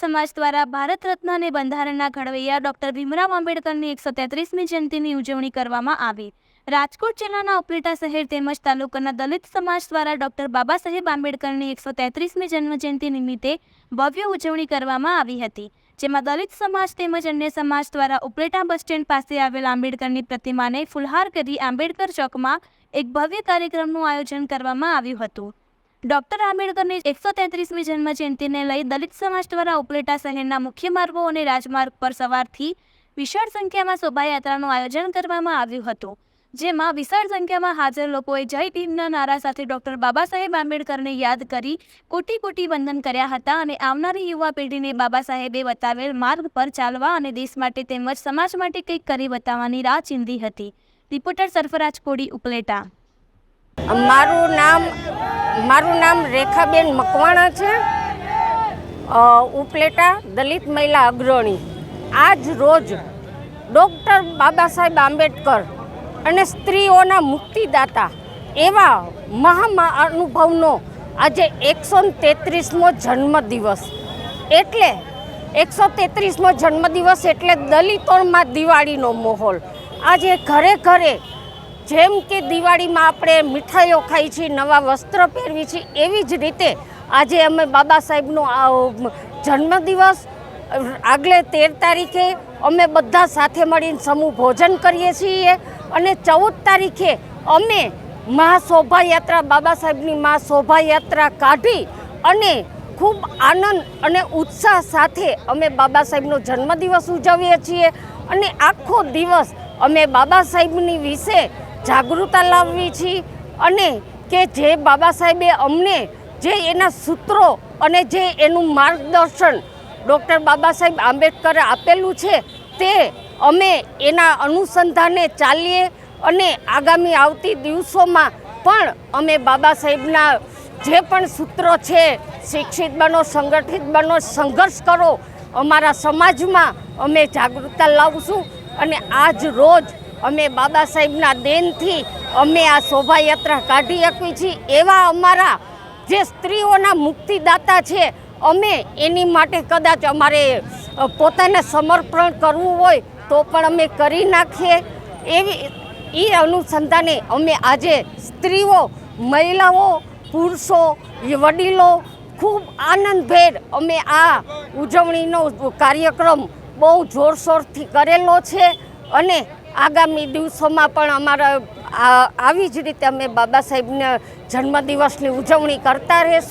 સમાજ દ્વારા ભારત રત્ન અને બંધારણના ઘડવૈયા ડોક્ટર ભીમરાવ આંબેડકરની એકસો તેત્રીસમી જયંતિની ઉજવણી કરવામાં આવી. રાજકોટ જિલ્લાના ઉપલેટા શહેર તેમજ તાલુકાના દલિત સમાજ દ્વારા ડોક્ટર બાબા સાહેબ આંબેડકરની એકસો તેત્રીસમી જન્મજયંતિ નિમિત્તે ભવ્ય ઉજવણી કરવામાં આવી હતી. જેમાં દલિત સમાજ તેમજ અન્ય સમાજ દ્વારા ઉપલેટા બસ સ્ટેન્ડ પાસે આવેલ આંબેડકરની પ્રતિમાને ફુલહાર કરી આંબેડકર ચોકમાં એક ભવ્ય કાર્યક્રમનું આયોજન કરવામાં આવ્યું હતું. ડોક્ટર આંબેડકરની એકસો તેત્રીસમી જન્મજયંતિને લઈ દલિત સમાજ દ્વારા ઉપલેટા શહેરના મુખ્ય માર્ગો અને રાજમાર્ગ પર સવારથી વિશાળ સંખ્યામાં શોભાયાત્રાનું આયોજન કરવામાં આવ્યું હતું, જેમાં વિશાળ સંખ્યામાં હાજર લોકોએ જય ભીમના નારા સાથે ડોક્ટર બાબા સાહેબ આંબેડકરને યાદ કરી કોટી કોટી વંદન કર્યા હતા અને આવનારી યુવા પેઢીને બાબા સાહેબે બતાવેલ માર્ગ પર ચાલવા અને દેશ માટે તેમજ સમાજ માટે કંઈક કરી બતાવવાની રાહ ચીંધી હતી. રિપોર્ટર સરફરાજ કોડી ઉપલેટા. મારું નામ મારું નામ રેખાબેન મકવાણા છે. ઉપલેટા દલિત મહિલા અગ્રણી. આજ રોજ ડૉક્ટર બાબા સાહેબ આંબેડકર અને સ્ત્રીઓના મુક્તિદાતા એવા મહા અનુભવનો આજે એકસો તેત્રીસમો જન્મદિવસ. એટલે એકસો તેત્રીસમો જન્મદિવસ એટલે દલિતોમાં દિવાળીનો માહોલ. આજે ઘરે ઘરે જેમ કે દિવાળીમાં આપણે મીઠાઈઓ ખાઈ છીએ, નવા વસ્ત્ર પહેરવી છીએ, એવી જ રીતે આજે અમે બાબા સાહેબનો જન્મદિવસ, આગલે તેર તારીખે અમે બધા સાથે મળીને સમૂહ ભોજન કરીએ છીએ અને ચૌદ તારીખે અમે મહા શોભાયાત્રા બાબા સાહેબની મહા શોભાયાત્રા કાઢી અને ખૂબ આનંદ અને ઉત્સાહ સાથે અમે બાબા સાહેબનો જન્મદિવસ ઉજવીએ છીએ અને આખો દિવસ અમે બાબા સાહેબની વિશે જાગૃતતા લાવવી છીએ અને કે જે બાબા સાહેબે અમને જે એના સૂત્રો અને જે એનું માર્ગદર્શન ડૉક્ટર બાબા સાહેબ આંબેડકરે આપેલું છે તે અમે એના અનુસંધાને ચાલીએ અને આગામી આવતી દિવસોમાં પણ અમે બાબા સાહેબના જે પણ સૂત્રો છે, શિક્ષિત બનો, સંગઠિત બનો, સંઘર્ષ કરો, અમારા સમાજમાં અમે જાગૃતતા લાવશું અને આજ રોજ અમે બાબા સાહેબના દેનથી અમે આ શોભાયાત્રા કાઢી શકીએ છીએ એવા અમારા જે સ્ત્રીઓના મુક્તિદાતા છે, અમે એની માટે કદાચ અમારે પોતાને સમર્પણ કરવું હોય તો પણ અમે કરી નાખીએ. એવી એ અનુસંધાને અમે આજે સ્ત્રીઓ, મહિલાઓ, પુરુષો વડીલો ખૂબ આનંદભેર અમે આ ઉજવણીનો કાર્યક્રમ બહુ જોરશોરથી કરેલો છે અને આગામી દિવસોમાં પણ અમારા આવી જ રીતે અમે બાબા સાહેબના જન્મદિવસની ઉજવણી કરતા રહીશું.